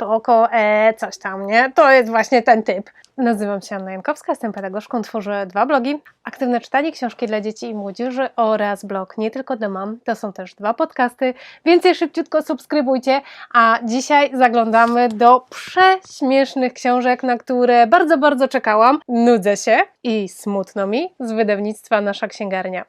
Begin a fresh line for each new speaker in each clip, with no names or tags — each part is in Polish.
spoko, e, coś tam, nie? To jest właśnie ten typ. Nazywam się Anna Jankowska, jestem pedagogzką, tworzę dwa blogi. Aktywne czytanie, książki dla dzieci i młodzieży oraz blog Nie Tylko do Mam. To są też dwa podcasty, więcej szybciutko subskrybujcie. A dzisiaj zaglądamy do prześmiesznych książek, na które bardzo, bardzo czekałam. Nudzę się i smutno mi z wydawnictwa Nasza Księgarnia.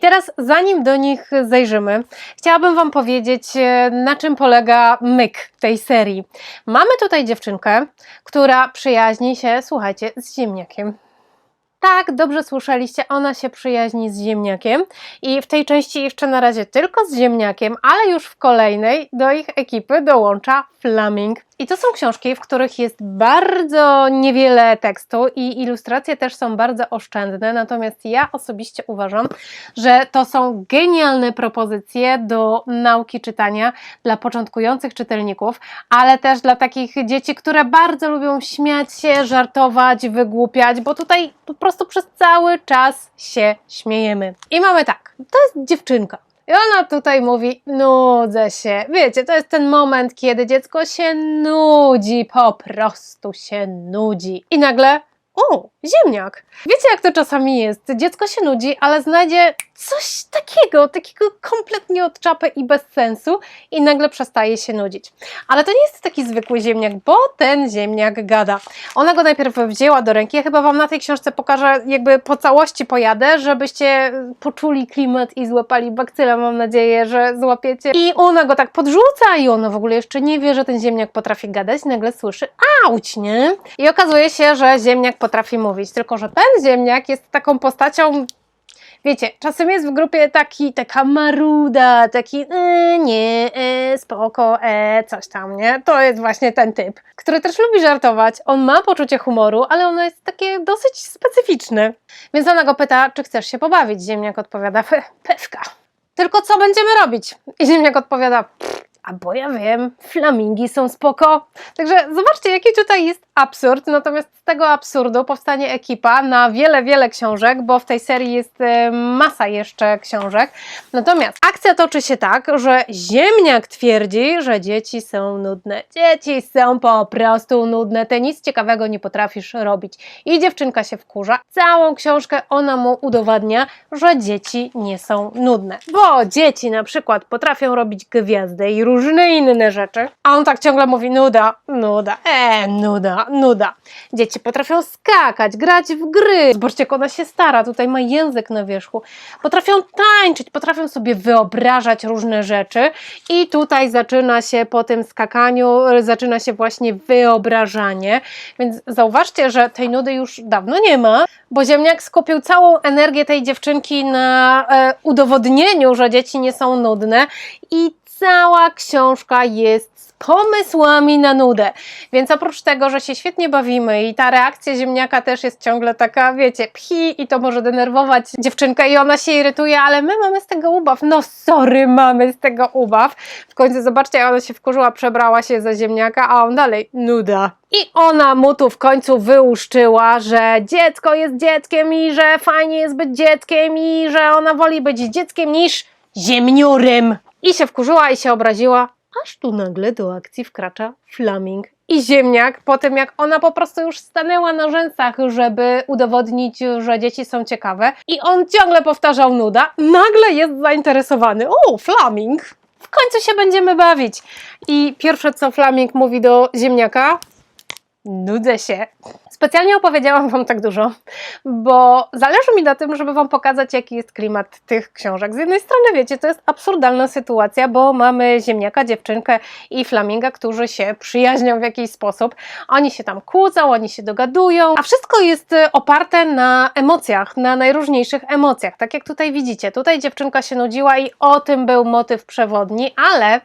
I teraz, zanim do nich zajrzymy, chciałabym Wam powiedzieć, e, na czym polega myk tej serii. Mamy tutaj dziewczynkę, która przyjaźni się, słuchajcie, z ziemniakiem. Tak, dobrze słyszeliście, ona się przyjaźni z ziemniakiem i w tej części jeszcze na razie tylko z ziemniakiem, ale już w kolejnej do ich ekipy dołącza Flaming. I to są książki, w których jest bardzo niewiele tekstu i ilustracje też są bardzo oszczędne, natomiast ja osobiście uważam, że to są genialne propozycje do nauki czytania dla początkujących czytelników, ale też dla takich dzieci, które bardzo lubią śmiać się, żartować, wygłupiać, bo tutaj po prostu przez cały czas się śmiejemy. I mamy tak, to jest dziewczynka. I ona tutaj mówi, nudzę się. Wiecie, to jest ten moment, kiedy dziecko się nudzi, po prostu się nudzi. I nagle, o, ziemniak. Wiecie, jak to czasami jest? Dziecko się nudzi, ale znajdzie coś takiego, takiego kompletnie od czapy i bez sensu i nagle przestaje się nudzić. Ale to nie jest taki zwykły ziemniak, bo ten ziemniak gada. Ona go najpierw wzięła do ręki. Ja chyba Wam na tej książce pokażę, jakby po całości pojadę, żebyście poczuli klimat i złapali bakcyla. Mam nadzieję, że złapiecie. I ona go tak podrzuca i ona w ogóle jeszcze nie wie, że ten ziemniak potrafi gadać. Nagle słyszy, auć, nie? I okazuje się, że ziemniak potrafi mówić, tylko że ten ziemniak jest taką postacią Wiecie, czasem jest w grupie taki, taka maruda, taki e, nie, e, spoko, e, coś tam, nie? To jest właśnie ten typ, który też lubi żartować. On ma poczucie humoru, ale ono jest takie dosyć specyficzne. Więc ona go pyta, czy chcesz się pobawić? Ziemniak odpowiada, "Pe- pewka. Tylko co będziemy robić? I ziemniak odpowiada, "Pff, a bo ja wiem, flamingi są spoko. Także zobaczcie, jaki tutaj jest absurd. Natomiast z tego absurdu powstanie ekipa na wiele, wiele książek, bo w tej serii jest e, masa jeszcze książek. Natomiast akcja toczy się tak, że ziemniak twierdzi, że dzieci są nudne. Dzieci są po prostu nudne. Ty nic ciekawego nie potrafisz robić. I dziewczynka się wkurza. Całą książkę ona mu udowadnia, że dzieci nie są nudne. Bo dzieci na przykład potrafią robić gwiazdę i różne inne rzeczy, a on tak ciągle mówi nuda, nuda, e, nuda, nuda. Dzieci potrafią skakać, grać w gry. Zobaczcie, jak ona się stara, tutaj ma język na wierzchu. Potrafią tańczyć, potrafią sobie wyobrażać różne rzeczy i tutaj zaczyna się po tym skakaniu, zaczyna się właśnie wyobrażanie, więc zauważcie, że tej nudy już dawno nie ma, bo ziemniak skupił całą energię tej dziewczynki na e, udowodnieniu, że dzieci nie są nudne i cała książka jest z pomysłami na nudę. Więc oprócz tego, że się świetnie bawimy i ta reakcja ziemniaka też jest ciągle taka, wiecie, pchi i to może denerwować dziewczynkę i ona się irytuje, ale my mamy z tego ubaw. No sorry, mamy z tego ubaw. W końcu zobaczcie, ona się wkurzyła, przebrała się za ziemniaka, a on dalej nuda. I ona mu tu w końcu wyłuszczyła, że dziecko jest dzieckiem i że fajnie jest być dzieckiem i że ona woli być dzieckiem niż ziemniurem. I się wkurzyła i się obraziła, aż tu nagle do akcji wkracza Flaming i ziemniak, po tym jak ona po prostu już stanęła na rzęsach, żeby udowodnić, że dzieci są ciekawe i on ciągle powtarzał nuda, nagle jest zainteresowany. O, Flaming! W końcu się będziemy bawić. I pierwsze co Flaming mówi do ziemniaka, nudzę się. Specjalnie opowiedziałam Wam tak dużo, bo zależy mi na tym, żeby Wam pokazać, jaki jest klimat tych książek. Z jednej strony, wiecie, to jest absurdalna sytuacja, bo mamy ziemniaka, dziewczynkę i flaminga, którzy się przyjaźnią w jakiś sposób. Oni się tam kłócą, oni się dogadują, a wszystko jest e, oparte na emocjach, na najróżniejszych emocjach. Tak jak tutaj widzicie, tutaj dziewczynka się nudziła i o tym był motyw przewodni, ale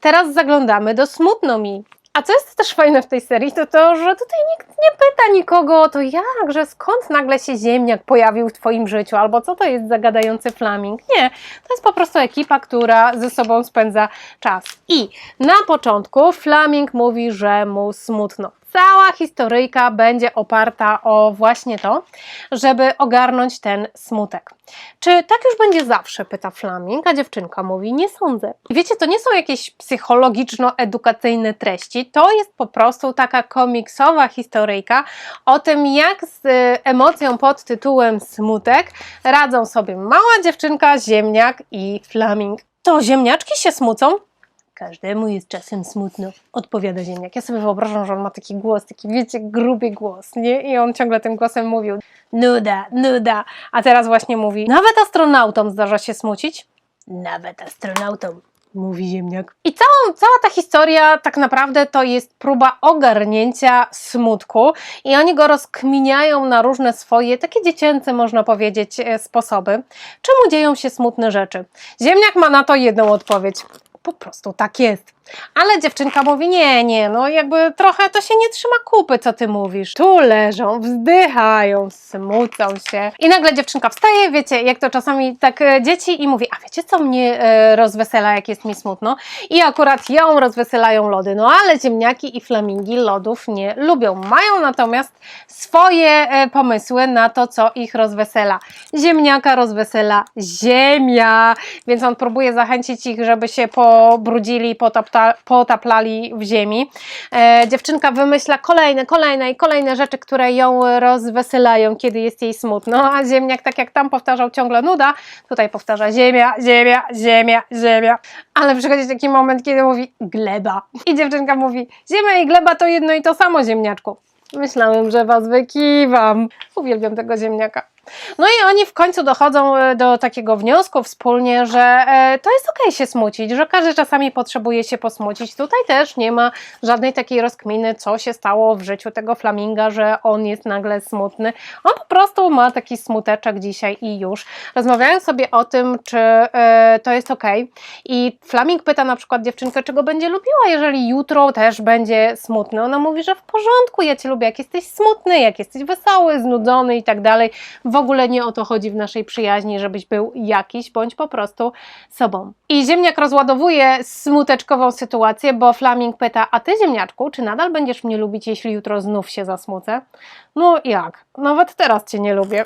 teraz zaglądamy do smutno mi. A co jest też fajne w tej serii, to to, że tutaj nikt nie pyta nikogo o to, jak, że skąd nagle się ziemniak pojawił w Twoim życiu, albo co to jest zagadający flaming. Nie, to jest po prostu ekipa, która ze sobą spędza czas. I na początku Flaming mówi, że mu smutno. cała historyjka będzie oparta o właśnie to, żeby ogarnąć ten smutek. Czy tak już będzie zawsze? pyta Flaming, a dziewczynka mówi: Nie sądzę. Wiecie, to nie są jakieś psychologiczno-edukacyjne treści, to jest po prostu taka komiksowa o tym, jak z e, emocją pod tytułem smutek radzą sobie mała dziewczynka, ziemniak i Flaming. To ziemniaczki się smucą? Każdemu jest czasem smutno, odpowiada ziemniak. Ja sobie wyobrażam, że on ma taki głos, taki wiecie, gruby głos, nie? I on ciągle tym głosem mówił, nuda, nuda. A teraz właśnie mówi, nawet astronautom zdarza się smucić. Nawet astronautom, mówi ziemniak. I całą, cała ta historia tak naprawdę to jest próba ogarnięcia smutku i oni go rozkminiają na różne swoje, takie dziecięce można powiedzieć, e, sposoby. Czemu dzieją się smutne rzeczy? Ziemniak ma na to jedną odpowiedź. Po prostu tak jest. Ale dziewczynka mówi, nie, nie, no jakby trochę to się nie trzyma kupy, co ty mówisz. Tu leżą, wzdychają, smucą się. I nagle dziewczynka wstaje, wiecie, jak to czasami tak e, dzieci i mówi, a wiecie co mnie e, rozwesela, jak jest mi smutno? I akurat ją rozweselają lody. No ale ziemniaki i flamingi lodów nie lubią. Mają natomiast swoje e, pomysły na to, co ich rozwesela. Ziemniaka rozwesela ziemia, więc on próbuje zachęcić ich, żeby się pobrudzili, potaplali w ziemi. E, dziewczynka wymyśla kolejne, kolejne i kolejne rzeczy, które ją rozweselają, kiedy jest jej smutno, a ziemniak, tak jak tam powtarzał ciągle nuda, tutaj powtarza ziemia, ziemia, ziemia, ziemia. Ale przychodzi taki moment, kiedy mówi gleba. I dziewczynka mówi, ziemia i gleba to jedno i to samo ziemniaczku. Myślałem, że was wykiwam. Uwielbiam tego ziemniaka. No i oni w końcu dochodzą e, do takiego wniosku wspólnie, że e, to jest okej się smucić, że każdy czasami potrzebuje się posmucić. Tutaj też nie ma żadnej takiej rozkminy, co się stało w życiu tego flaminga, że on jest nagle smutny. On po prostu ma taki smuteczek dzisiaj i już. Rozmawiają sobie o tym, czy e, to jest okej. I flaming pyta na przykład dziewczynkę, czy go będzie lubiła, jeżeli jutro też będzie smutny. Ona mówi, że w porządku, ja cię lubię, jak jesteś smutny, jak jesteś wesoły, znudzony i tak dalej. Ogóle nie o to chodzi w naszej przyjaźni, żebyś był jakiś, bądź po prostu sobą. I ziemniak rozładowuje smuteczkową sytuację, bo Flaming pyta, a ty ziemniaczku, czy nadal będziesz mnie lubić, jeśli jutro znów się zasmucę? No jak? Nawet teraz cię nie lubię.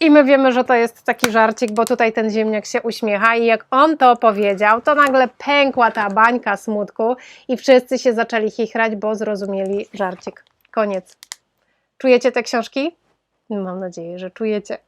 I my wiemy, że to jest taki żarcik, bo tutaj ten ziemniak się uśmiecha i jak on to powiedział, to nagle pękła ta bańka smutku i wszyscy się zaczęli chichrać, bo zrozumieli żarcik. Koniec. Czujecie te książki? Mam nadzieję, że czujecie.